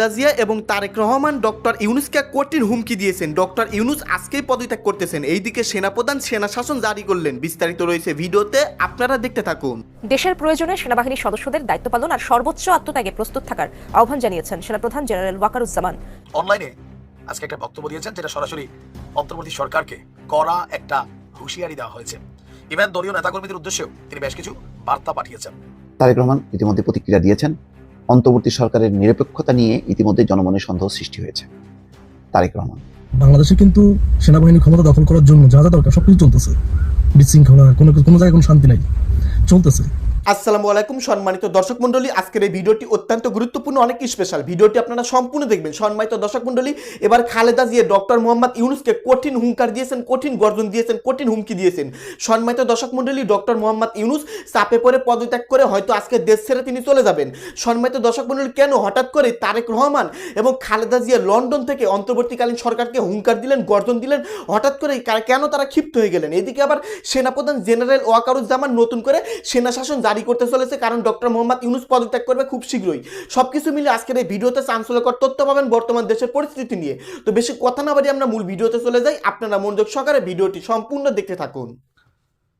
খালেদা জিয়া এবং তারেক রহমান ডক্টর ইউনুসকে কঠিন হুমকি দিয়েছেন। ডক্টর ইউনুস আজকেই পদত্যাগ করতেছেন। এইদিকে সেনাপ্রধান সেনা শাসন জারি করলেন। বিস্তারিত রয়েছে ভিডিওতে আপনারা দেখতে থাকুন। দেশের প্রয়োজনে সেনাবাহিনীর সদস্যদের দায়িত্ব পালন আর সর্বোচ্চ আত্মত্যাগে প্রস্তুত থাকার আহ্বান জানিয়েছেন সেনাপ্রধান জেনারেল ওয়াকারুজ্জামান। অনলাইনে আজকে একটা বক্তব্য দিয়েছেন যেটা সরাসরি অন্তর্বর্তী সরকারকে করা একটা হুঁশিয়ারি দেওয়া হয়েছে। ইভেন দলীয় নেতাকর্মীদের উদ্দেশ্যেও তিনি বেশ কিছু বার্তা পাঠিয়েছেন। তারেক রহমান ইতিমধ্যে প্রতিক্রিয়া দিয়েছেন। অন্তর্বর্তী সরকারের নিরপেক্ষতা নিয়ে ইতিমধ্যে জনমনে সন্দেহ সৃষ্টি হয়েছে। তারেক রহমান। বাংলাদেশে কিন্তু সেনাবাহিনী ক্ষমতা দখল করার জন্য যা যা দরকার সবকিছু চলতেছে। বিশৃঙ্খলা, কোনো কোনো জায়গায় কোনো শান্তি নাই। চলতেছে। আসসালামু আলাইকুম, সম্মানিত দর্শক মণ্ডলী। আজকের এই ভিডিওটি অত্যন্ত গুরুত্বপূর্ণ অনেক স্পেশাল ভিডিওটি আপনারা সম্পূর্ণ দেখবেন। সম্মানিত দর্শক মণ্ডলী, এবার খালেদা জিয়া, ডক্টর মোহাম্মদ ইউনুসকে কঠিন হুঙ্কার দিয়েছেন, কঠিন গর্জন দিয়েছেন, কঠিন হুমকি দিয়েছেন। সম্মানিত দর্শক মণ্ডলী, ডক্টর মোহাম্মদ ইউনুস চাপে পড়ে পদত্যাগ করে হয়তো আজকে দেশ ছেড়ে তিনি চলে যাবেন। সম্মানিত দর্শক মণ্ডলী, কেন হঠাৎ করে তারেক রহমান এবং খালেদা জিয়া লন্ডন থেকে অন্তর্বর্তীকালীন সরকারকে হুঙ্কার দিলেন, গর্জন দিলেন? হঠাৎ করে কেন তারা ক্ষিপ্ত হয়ে গেলেন? এদিকে আবার সেনাপ্রধান জেনারেল ওয়াকারুজ্জামান নতুন করে সেনা শাসন জারি করতে চলেছে, কারণ ডক্টর মোহাম্মদ ইউনুস পদত্যাগ করবে খুব শীঘ্রই। সবকিছু মিলে আজকের এই ভিডিওতে চাঞ্চল্যকর তথ্য পাবেন বর্তমান দেশের পরিস্থিতি নিয়ে। তো বেশি কথা না বাড়িয়ে আমরা মূল ভিডিওতে চলে যাই। আপনারা মনোযোগ সহকারে ভিডিওটি সম্পূর্ণ দেখতে থাকুন।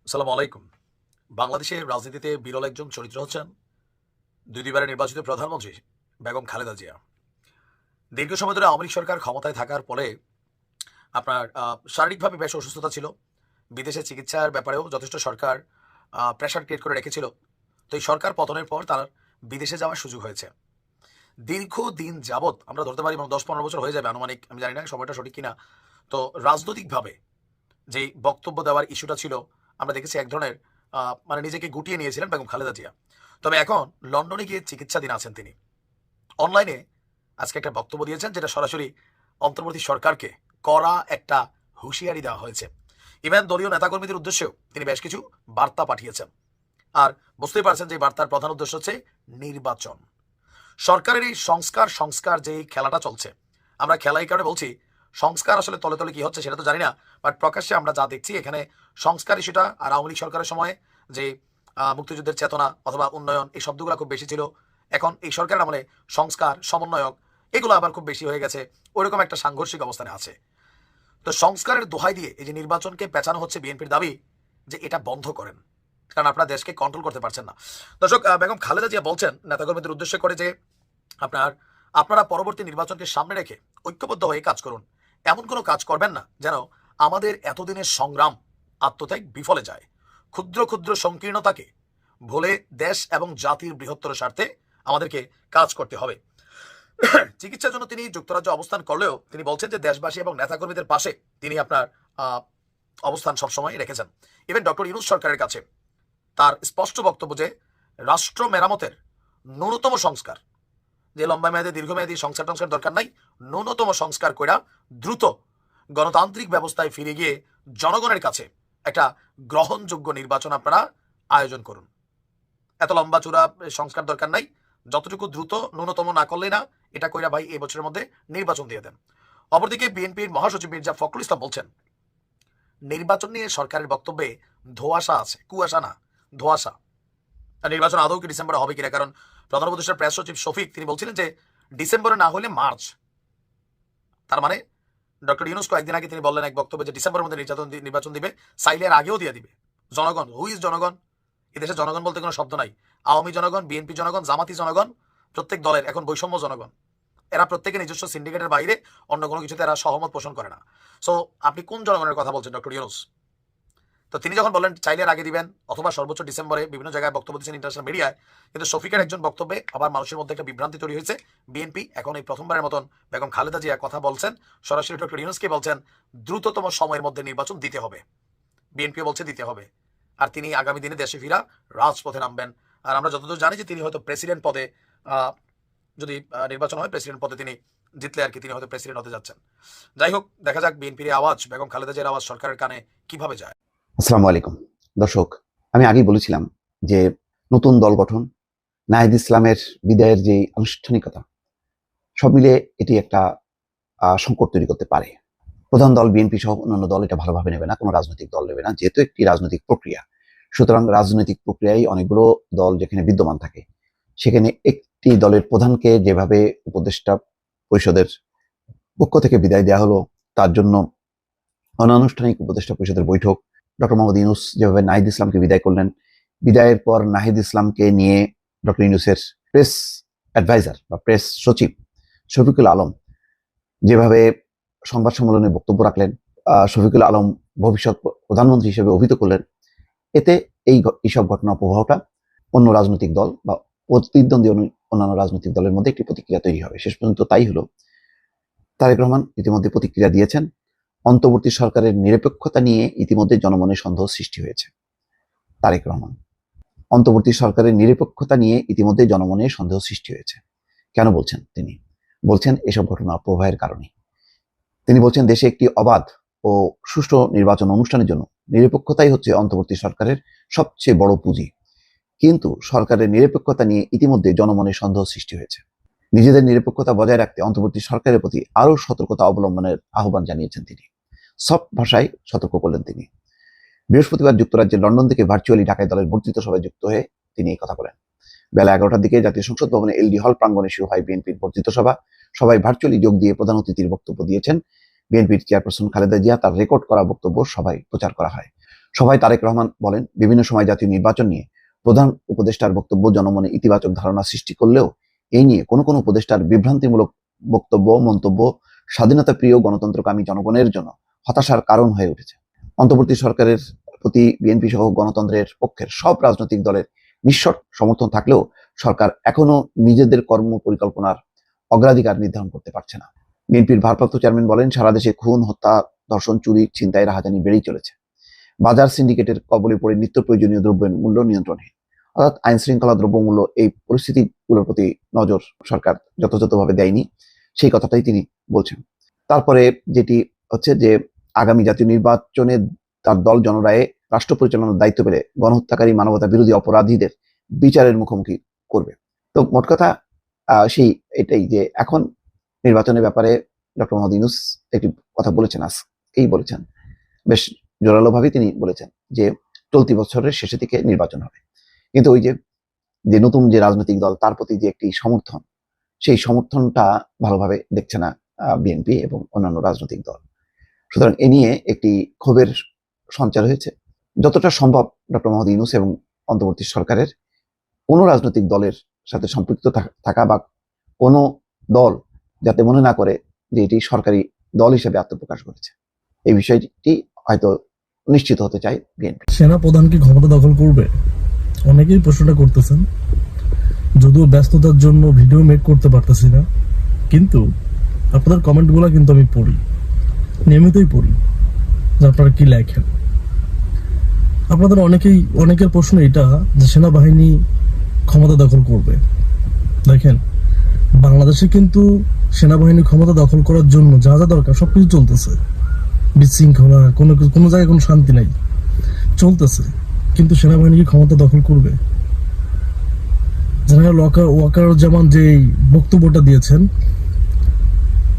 সালাম আলাইকুম। বাংলাদেশের রাজনীতিতে বিরল একজন চরিত্র হচ্ছেন দুই দুইবারের নির্বাচিত প্রধানমন্ত্রী বেগম খালেদা জিয়া। দীর্ঘ সময় ধরে আওয়ামী সরকার ক্ষমতায় থাকার পরে আপনার শারীরিকভাবে বেশ অসুস্থতা ছিল। বিদেশে চিকিৎসার ব্যাপারেও যথেষ্ট সরকার প্রেশার ক্রিয়েট করে রেখেছিল। তো এই সরকার পতনের পর তার বিদেশে যাওয়ার সুযোগ হয়েছে। দীর্ঘ দিন যাবৎ আমরা ধরতে পারি দশ পনেরো বছর হয়ে যাবে আনুমানিক, আমি জানি না সময়টা সঠিক কিনা, তো রাজনৈতিকভাবে যেই বক্তব্য দেওয়ার ইস্যুটা ছিল, আমরা দেখেছি এক ধরনের মানে নিজেকে গুটিয়ে নিয়েছিলেন বেগম খালেদা জিয়া। তবে এখন লন্ডনে গিয়ে চিকিৎসাধীন আছেন তিনি। অনলাইনে আজকে একটা বক্তব্য দিয়েছেন যেটা সরাসরি অন্তর্বর্তী সরকারকে করা একটা হুঁশিয়ারি দেওয়া হয়েছে। ইভেন দলীয় নেতাকর্মীদের উদ্দেশ্যেও তিনি বেশ কিছু বার্তা পাঠিয়েছেন। আর বুঝতেই পারছেন যে বার্তার প্রধান উদ্দেশ্য হচ্ছে নির্বাচন। সরকারের এই সংস্কার সংস্কার যে খেলাটা চলছে, আমরা খেলা এই কারণে বলছি, সংস্কার আসলে তলে তলে কি হচ্ছে সেটা তো জানি না বাট প্রকাশ্যে আমরা যা দেখছি এখানে সংস্কার ইস্যুটা আর আওয়ামী লীগ সরকারের সময় যে মুক্তিযুদ্ধের চেতনা অথবা উন্নয়ন এই শব্দগুলো খুব বেশি ছিল, এখন এই সরকারের আমলে সংস্কার, সমন্বয়ক এগুলো আবার খুব বেশি হয়ে গেছে ওইরকম একটা সাংঘর্ষিক অবস্থানে আছে। তো সংস্কারের দোহাই দিয়ে এই যে নির্বাচনকে পেঁচানো হচ্ছে বিএনপির দাবি যে এটা বন্ধ করেন। কারণ আপনারা দেশকে কন্ট্রোল করতে পারছেন না। দর্শক বেগম খালেদা জিয়া বলছেন, নেতাকর্মীদের উদ্দেশ্য করে যে আপনার, আপনারা পরবর্তী নির্বাচনকে সামনে রেখে ঐক্যবদ্ধ হয়ে কাজ করুন। এমন কোনো কাজ করবেন না যেন আমাদের এতদিনের সংগ্রাম আত্মত্যাগ বিফলে যায়। ক্ষুদ্র ক্ষুদ্র সংকীর্ণতাকে ভুলে দেশ এবং জাতির বৃহত্তর স্বার্থে আমাদেরকে কাজ করতে হবে। চিকিৎসার জন্য তিনি যুক্তরাজ্যে অবস্থান করলেও তিনি বলছেন যে দেশবাসী এবং নেতাকর্মীদের পাশে তিনি আপনার অবস্থান সবসময় রেখেছেন। ইভেন ডক্টর ইউনুস সরকারের কাছে তার স্পষ্ট বক্তব্য যে, রাষ্ট্র মেরামতের ন্যূনতম সংস্কার। যে লম্বা মেয়াদে দীর্ঘমেয়াদী সংস্কার টংস্কার দরকার নাই, ন্যূনতম সংস্কার কইরা দ্রুত গণতান্ত্রিক ব্যবস্থায় ফিরে গিয়ে জনগণের কাছে একটা গ্রহণযোগ্য নির্বাচন আপনারা আয়োজন করুন। এত লম্বা চূড়া সংস্কার দরকার নাই, যতটুকু দ্রুত ন্যূনতম না করলেই না, এটা কইরা ভাই এই বছরের মধ্যে নির্বাচন দিয়ে দেন। অপরদিকে বিএনপির মহাসচিব মির্জা ফখরুল ইসলাম বলছেন, নির্বাচন নিয়ে সরকারের বক্তব্যে ধোয়াশা আছে, কুয়াশা না। ধোয়াশা। নির্বাচন আদৌ কি ডিসেম্বরে হবে কিনা? কারণ প্রধান উপদেষ্টার প্রেস সচিব শফিক, তিনি বলছিলেন যে ডিসেম্বরে না হলে মার্চ। তার মানে ডক্টর ইউনুস কয়েকদিন আগে তিনি বললেন এক বক্তব্যে যে ডিসেম্বরের মধ্যে নির্বাচন দি- নির্বাচন দিবে, চাইলে আগেও দিয়ে দিবে। জনগণ হু ইজ জনগণ? এদেশে জনগণ বলতে কোনো শব্দ নাই। আওয়ামী জনগণ, বিএনপি জনগণ, জামাতি জনগণ, প্রত্যেক দলের এখন বৈষম্য জনগণ। এরা প্রত্যেকে নিজস্ব সিন্ডিকেটের বাইরে অন্য কোনো কিছুতে এরা সহমত পোষণ করে না। সো আপনি কোন জনগণের কথা বলছেন, ডক্টর ইউনুস? তো তিনি যখন বললেন চাইলে আগে দিবেন অথবা সর্বোচ্চ ডিসেম্বরে বিভিন্ন জায়গায় বক্তব্য দিচ্ছেন ইন্টারন্যাশনাল মিডিয়ায় কিন্তু শফিকের একজন বক্তব্যে আবার মানুষের মধ্যে একটা বিভ্রান্তি তৈরি হয়েছে। বিএনপি এখন এই প্রথমবারের মতন বেগম খালেদা জিয়া কথা বলছেন। সরাসরি ডক্টর ইউনুসকে বলছেন, দ্রুততম সময়ের মধ্যে নির্বাচন দিতে হবে। বিএনপি বলছে, দিতে হবে। আর তিনি আগামী দিনে দেশে ফিরা রাজপথে নামবেন। আর আমরা যতদূর জানি যে তিনি হয়তো প্রেসিডেন্ট পদে যদি নির্বাচন হয়, প্রেসিডেন্ট পদে তিনি জিতলে আর কি তিনি হয়তো প্রেসিডেন্ট হতে যাচ্ছেন। যাই হোক, দেখা যাক বিএনপির আওয়াজ, বেগম খালেদা জিয়ার আওয়াজ সরকারের কানে কীভাবে যায়। আসসালামু আলাইকুম। দর্শক, আমি আগেই বলেছিলাম যে নতুন দল গঠন, নাহিদ ইসলামের বিদায়ের যে আনুষ্ঠানিকতা, সব মিলে এটি একটা সংকট তৈরি করতে পারে। প্রধান দল বিএনপি সহ অন্যান্য দল এটা ভালোভাবে নেবে না, কোনো রাজনৈতিক দল নেবে না, যেহেতু একটি রাজনৈতিক প্রক্রিয়া। সুতরাং রাজনৈতিক প্রক্রিয়ায় অনেকগুলো দল যেখানে বিদ্যমান থাকে, সেখানে একটি দলের প্রধানকে যেভাবে উপদেষ্টা পরিষদের পক্ষ থেকে বিদায় দেওয়া হলো, তার জন্য অনানুষ্ঠানিক উপদেষ্টা পরিষদের বৈঠক ডক্টর মোহাম্মদ ইউনুস যেভাবে নাহিদ ইসলামকে বিদায় করলেন, বিদায়ের পর নাহিদ ইসলামকে নিয়ে ডক্টর ইউনুসের প্রেস অ্যাডভাইজার বা প্রেস সচিব শফিকুল আলম যেভাবে সংবাদ সম্মেলনে বক্তব্য রাখলেন শফিকুল আলম ভবিষ্যৎ প্রধানমন্ত্রী হিসেবে অভিহিত করলেন, এতে এই এইসব ঘটনা প্রভাবটা অন্য রাজনৈতিক দল বা প্রতিদ্বন্দ্বী অন্য- অন্যান্য রাজনৈতিক দলের মধ্যে একটি প্রতিক্রিয়া তৈরি হবে। শেষ পর্যন্ত তাই হলো, তারেক রহমান ইতিমধ্যে প্রতিক্রিয়া দিয়েছেন। অন্তর্বর্তী সরকারের নিরপেক্ষতা নিয়ে ইতিমধ্যে জনমনে সন্দেহ সৃষ্টি হয়েছে। তারেক রহমান, অন্তর্বর্তী সরকারের নিরপেক্ষতা নিয়ে ইতিমধ্যে জনমনে সন্দেহ সৃষ্টি হয়েছে। কেন বলছেন তিনি? বলছেন এসব ঘটনা প্রবাহের কারণে। তিনি বলছেন দেশে একটি অবাধ ও সুষ্ঠু নির্বাচন অনুষ্ঠানের জন্য নিরপেক্ষতাই হচ্ছে অন্তর্বর্তী সরকারের সবচেয়ে বড় পুঁজি। কিন্তু সরকারের নিরপেক্ষতা নিয়ে ইতিমধ্যে জনমনে সন্দেহ সৃষ্টি হয়েছে। নিজেদের নিরপেক্ষতা বজায় রাখতে অন্তর্বর্তী সরকারের প্রতি আরও সতর্কতা অবলম্বনের আহ্বান জানিয়েছেন তিনি। সব ভাষায় সতর্ক করলেন তিনি। বৃহস্পতিবার যুক্তরাজ্যের লন্ডন থেকে ভার্চুয়ালি ঢাকায় দলের বর্ধিত সভায় যুক্ত হয়ে তিনি এই কথা বলেন। বেলা এগারোটার দিকে জাতীয় সংসদ ভবনে এলডি হল প্রাঙ্গণে শুরু হয় বিএনপির বর্ধিত সভা। সবাই ভার্চুয়ালি যোগ দিয়ে প্রধান অতিথির বক্তব্য দিয়েছেন বিএনপির চেয়ারপারসন খালেদা জিয়া। তার রেকর্ড করা বক্তব্য সবাই প্রচার করা হয়। সবাই তারেক রহমান বলেন, বিভিন্ন সময় জাতীয় নির্বাচন নিয়ে প্রধান উপদেষ্টার বক্তব্য জনমনে ইতিবাচক ধারণা সৃষ্টি করলেও এই নিয়ে কোনো কোনো উপদেষ্টার বিভ্রান্তিমূলক বক্তব্য, মন্তব্য, স্বাধীনতা প্রিয় গণতন্ত্রকামী জনগণের জন্য হতাশার কারণ হয়ে উঠেছে। অন্তর্বর্তী সরকারের প্রতি বিএনপি সহ গণতন্ত্রের পক্ষের সব রাজনৈতিক দলের নিঃশর্ত সমর্থন থাকলেও সরকার এখনও নিজেদের কর্ম পরিকল্পনার অগ্রাধিকার নির্ধারণ করতে পারছে না। বিএনপির ভারপ্রাপ্ত চেয়ারম্যান বলেন, সারা দেশে খুন, হত্যা, ধর্ষণ, চুরি, ছিনতাই, রাহাজানি বেড়েই চলেছে। বাজার সিন্ডিকেটের কবলে পড়ে নিত্য প্রয়োজনীয় দ্রব্যের মূল্য নিয়ন্ত্রণে। অর্থাৎ আইন শৃঙ্খলা দ্রব্যমূল্য এই পরিস্থিতিগুলোর প্রতি নজর সরকার যথাযথভাবে দেয়নি, সেই কথাটাই তিনি বলছেন। তারপরে যেটি হচ্ছে যে আগামী জাতীয় নির্বাচনে তার দল জনরায়ে রাষ্ট্র পরিচালনার দায়িত্ব পেলে গণহত্যাকারী মানবতা বিরোধী অপরাধীদের বিচারের মুখোমুখি করবে। তো মোট কথা সেই এটাই যে এখন নির্বাচনের ব্যাপারে ডক্টর মোহাম্মদ ইউনুস একটি কথা বলেছেন, আজকেই বলেছেন। বেশ জোরালোভাবে তিনি বলেছেন যে চলতি বছরের শেষের দিকে নির্বাচন হবে। কিন্তু ওই যে যে নতুন যে রাজনৈতিক দল, তার প্রতি যে একটি সমর্থন, সেই সমর্থনটা ভালোভাবে দেখছে না বিএনপি এবং অন্যান্য রাজনৈতিক দল। সুতরাং এ নিয়ে একটি ক্ষোভের সঞ্চার হয়েছে। যতটা সম্ভব ডক্টর মোহাম্মদ ইউনুস এবং অন্তর্বর্তী সরকারের কোনো রাজনৈতিক দলের সাথে সম্পৃক্ত থাকা- বা কোনো দল যাতে মনে না করে যে এটি সরকারি দল হিসেবে আত্মপ্রকাশ করেছে। এই বিষয়টি হয়তো নিশ্চিত হতে চায় বিএনপি। সেনা প্রধান কি ক্ষমতা দখল করবে? অনেকেই প্রশ্নটা করতেছেন। যদিও ব্যস্ততার জন্য ভিডিও মেক করতে পারতেছি না, কিন্তু আপনাদের কমেন্টগুলো কিন্তু আমি পড়ি। নিয়মিতই পড়ি যে আপনারা কি লেখেন? আপনাদের অনেকেই, অনেকের প্রশ্ন এটা যে সেনাবাহিনী ক্ষমতা দখল করবে। দেখেন, বাংলাদেশে কিন্তু সেনাবাহিনী ক্ষমতা দখল করার জন্য যা যা দরকার সবকিছু চলতেছে। বিশৃঙ্খলা, কোনো কোনো জায়গায় কোনো শান্তি নাই। চলতেছে, কিন্তু সেনাবাহিনী কি ক্ষমতা দখল করবে? জেনারেল ওয়াকার ওয়াকার যেমন যে বক্তব্যটা দিয়েছেন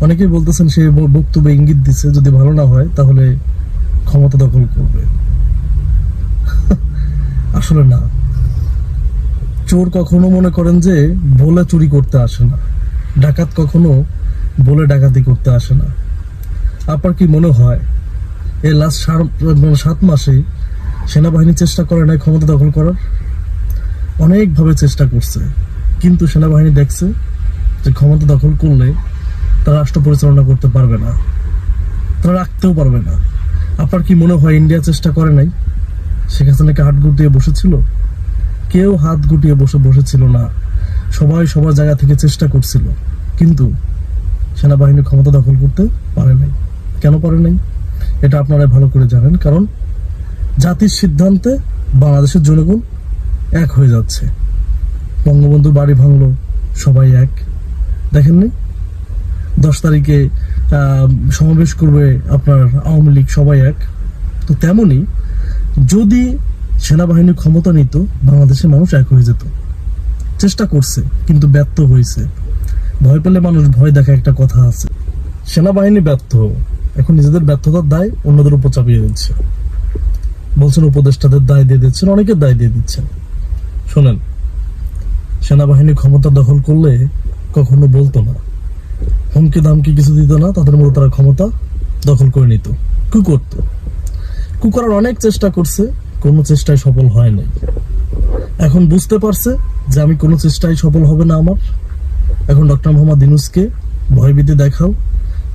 অনেকেই বলতেছেন সে বক্তব্য ইঙ্গিত দিচ্ছে যদি ভালো না হয়, তাহলে ক্ষমতা দখল করবে। আসলে না। চোর কখনো মনে করেন যে বলে চুরি করতে আসে না। ডাকাত কখনো বলে ডাকাতি করতে আসে না। আপনার কি মনে হয় এই লাস্ট সাত মাসে সেনাবাহিনী চেষ্টা করে নাই ক্ষমতা দখল করার? অনেকভাবে চেষ্টা করছে, কিন্তু সেনাবাহিনী দেখছে যে ক্ষমতা দখল করলে তারা রাষ্ট্র পরিচালনা করতে পারবে না। তারা রাখতেও পারবে না। আপনার কি মনে হয় ইন্ডিয়া চেষ্টা করে নাই? শেখ হাসিনাকে হাত গুটিয়ে বসেছিল? কেউ হাত গুটিয়ে বসে বসেছিল না। সবাই সবার জায়গা থেকে চেষ্টা করছিল। কিন্তু সেনাবাহিনী ক্ষমতা দখল করতে পারে নাই। কেন পারে নাই? এটা আপনারা ভালো করে জানেন, কারণ জাতির সিদ্ধান্তে বাংলাদেশের জনগণ এক হয়ে যাচ্ছে। বঙ্গবন্ধু বাড়ি ভাঙলো, সবাই এক। দেখেননি? দশ তারিখে সমাবেশ করবে আপনার আওয়ামী লীগ, সবাই এক। তো তেমনি যদি সেনাবাহিনী ক্ষমতা নিত, বাংলাদেশের মানুষ এক হয়ে যেত। চেষ্টা করছে, কিন্তু ব্যর্থ হয়েছে। ভয় পেলে মানুষ ভয় দেখা একটা কথা আছে। সেনাবাহিনী ব্যর্থ, এখন নিজেদের ব্যর্থতার দায় অন্যদের উপর চাপিয়ে দিচ্ছে। বলছেন উপদেষ্টাদের দায় দিয়ে দিচ্ছেন, অনেকের দায় দিয়ে দিচ্ছেন। শোনেন, সেনাবাহিনী ক্ষমতা দখল করলে কখনো বলতো না। হুমকি দামকি কিছু দিত না, তাদের মতো তারা ক্ষমতা দখল করে নিত। কু করতো। কু করার অনেক চেষ্টা করছে, কোনো চেষ্টায় সফল হয় নাই। এখন বুঝতে পারছে যে আমি কোনো চেষ্টায় সফল হবে না আমার। এখন ডক্টর মোহাম্মদ ইনুসকে ভয়ভীতি দেখাও।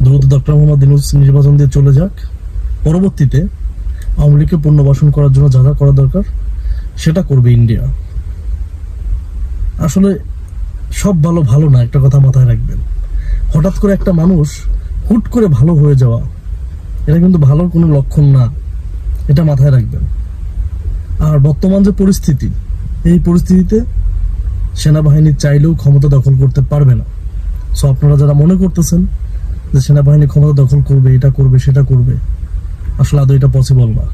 দ্রুত ডক্টর মোহাম্মদ ইনুস নির্বাচন দিয়ে চলে যাক। পরবর্তীতে আওয়ামী লীগকে পুনর্বাসন করার জন্য যা যা করা দরকার, সেটা করবে ইন্ডিয়া। আসলে সব ভালো ভালো না, একটা কথা মাথায় রাখবেন। হঠাৎ করে একটা মানুষ হুট করে ভালো হয়ে যাওয়া, এটা কিন্তু ভালোর কোনো লক্ষণ না। এটা মাথায় রাখবেন। আর বর্তমান যে পরিস্থিতি, এই পরিস্থিতিতে সেনাবাহিনী চাইলেও ক্ষমতা দখল করতে পারবে না। সো আপনারা যারা মনে করতেছেন যে সেনাবাহিনী ক্ষমতা দখল করবে, এটা করবে, সেটা করবে, আসলে আদৌ এটা পসিবল না।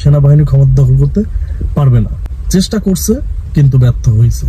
সেনাবাহিনী ক্ষমতা দখল করতে পারবে না। চেষ্টা করছে, কিন্তু ব্যর্থ হয়েছে।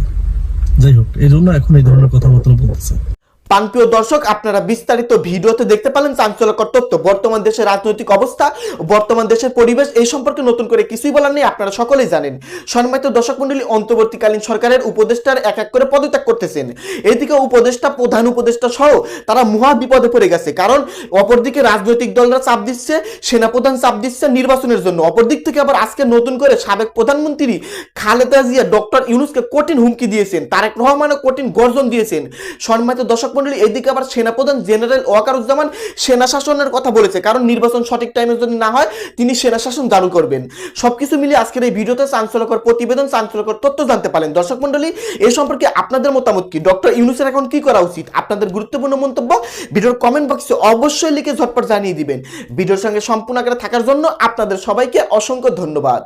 যাই হোক, এই জন্য এখন এই ধরনের কথাবার্তা বলতেছে। পানপ্রিয় দর্শক, আপনারা বিস্তারিত ভিডিওতে দেখতে পেলেন চাঞ্চল্যকর তথ্য। বর্তমান দেশের রাজনৈতিক অবস্থা, বর্তমান দেশের পরিবেশ, এই সম্পর্কে নতুন করে কিছুই বলার নেই, আপনারা সকলেই জানেন। সম্মানিত দর্শক মন্ডলী অন্তর্বর্তীকালীন সরকারের উপদেষ্টার এক এক করে পদত্যাগ করতেছেন। এদিকে উপদেষ্টা, প্রধান উপদেষ্টা সহ তারা মহা বিপদে পড়ে গেছে, কারণ অপরদিকে রাজনৈতিক দলরা চাপ দিচ্ছে, সেনাপ্রধান চাপ দিচ্ছে নির্বাচনের জন্য। অপরদিক থেকে আবার আজকে নতুন করে সাবেক প্রধানমন্ত্রী খালেদা জিয়া, ডক্টর ইউনুসকে কঠিন হুমকি দিয়েছেন, তারেক রহমানও কঠিন গর্জন দিয়েছেন। সম্মানিত দর্শক মন্ডলী এদিকে আবার সেনাপ্রধান জেনারেল ওয়াকারুজ্জামান সেনা শাসনের কথা বলেছে। কারণ নির্বাচন সঠিক টাইমে যদি না হয়, তিনি সেনা শাসন চালু করবেন। সবকিছু মিলিয়ে আজকের এই ভিডিওতে চাঞ্চল্যকর প্রতিবেদন, চাঞ্চল্যকর তথ্য জানতে পারেন দর্শক মন্ডলী এই সম্পর্কে আপনাদের মতামত কি? ডক্টর ইউনুসের এখন কি করা উচিত? আপনাদের গুরুত্বপূর্ণ মন্তব্য ভিডিওর কমেন্ট বক্সে অবশ্যই লিখে ঝটপট জানিয়ে দিবেন। ভিডিওর সঙ্গে সম্পূর্ণ আকারে থাকার জন্য আপনাদের সবাইকে অসংখ্য ধন্যবাদ।